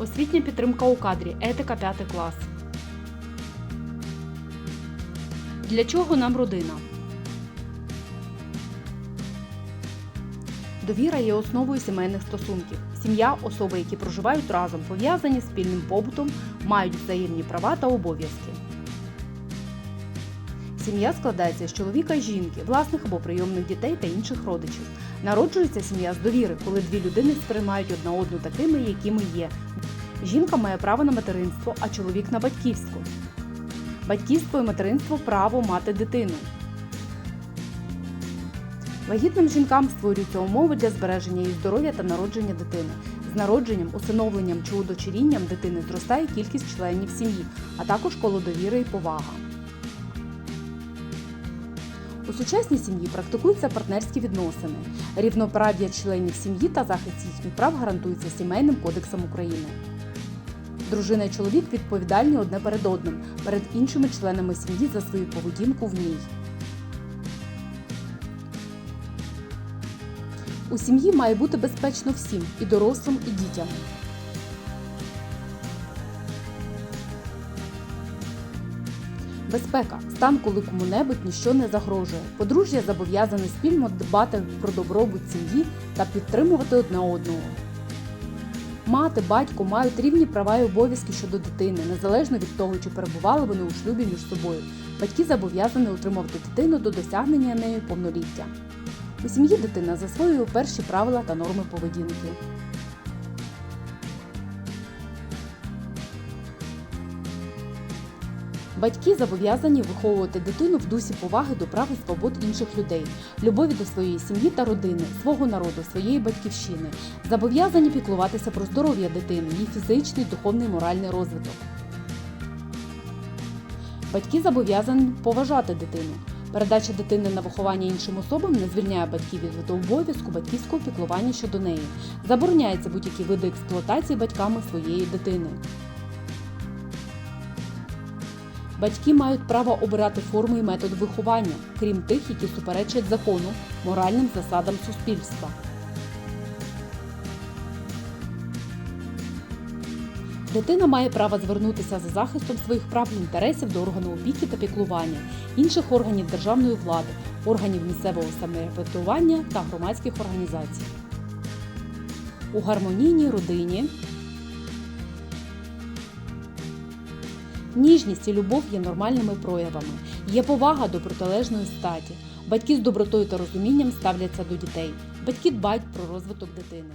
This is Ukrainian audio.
Освітня підтримка у кадрі. Етика 5 клас. Для чого нам родина? Довіра є основою сімейних стосунків. Сім'я особи, які проживають разом, пов'язані спільним побутом, мають взаємні права та обов'язки. Сім'я складається з чоловіка і жінки, власних або прийомних дітей та інших родичів. Народжується сім'я з довіри, коли дві людини сприймають одна одну такими, якими є. Жінка має право на материнство, а чоловік на батьківство. Батьківство і материнство право мати дитину. Вагітним жінкам створюються умови для збереження її здоров'я та народження дитини. З народженням, усиновленням чи удочерінням дитини зростає кількість членів сім'ї, а також коло довіри і повага. У сучасній сім'ї практикуються партнерські відносини. Рівноправ'я членів сім'ї та захист їхніх прав гарантується Сімейним кодексом України. Дружина і чоловік відповідальні одне перед одним, перед іншими членами сім'ї за свою поведінку в ній. У сім'ї має бути безпечно всім і дорослим, і дітям. Безпека стан, коли кому-небудь ніщо не загрожує. Подружжя зобов'язане спільно дбати про добробут сім'ї та підтримувати одне одного. Мати, батько мають рівні права і обов'язки щодо дитини, незалежно від того, чи перебували вони у шлюбі між собою. Батьки зобов'язані утримувати дитину до досягнення нею повноліття. У сім'ї дитина засвоює перші правила та норми поведінки. Батьки зобов'язані виховувати дитину в дусі поваги до прав і свобод інших людей, любові до своєї сім'ї та родини, свого народу, своєї батьківщини, зобов'язані піклуватися про здоров'я дитини, її фізичний, духовний, моральний розвиток. Батьки зобов'язані поважати дитину. Передача дитини на виховання іншим особам не звільняє батьків від обов'язку батьківського піклування щодо неї. Забороняється будь-які види експлуатації батьками своєї дитини. Батьки мають право обирати форми і метод виховання, крім тих, які суперечать закону, моральним засадам суспільства. Дитина має право звернутися за захистом своїх прав і інтересів до органу опіки та піклування, інших органів державної влади, органів місцевого самоврядування та громадських організацій. У гармонійній родині Ніжність і любов є нормальними проявами. Є повага до протилежної статі. Батьки з добротою та розумінням ставляться до дітей. Батьки дбають про розвиток дитини.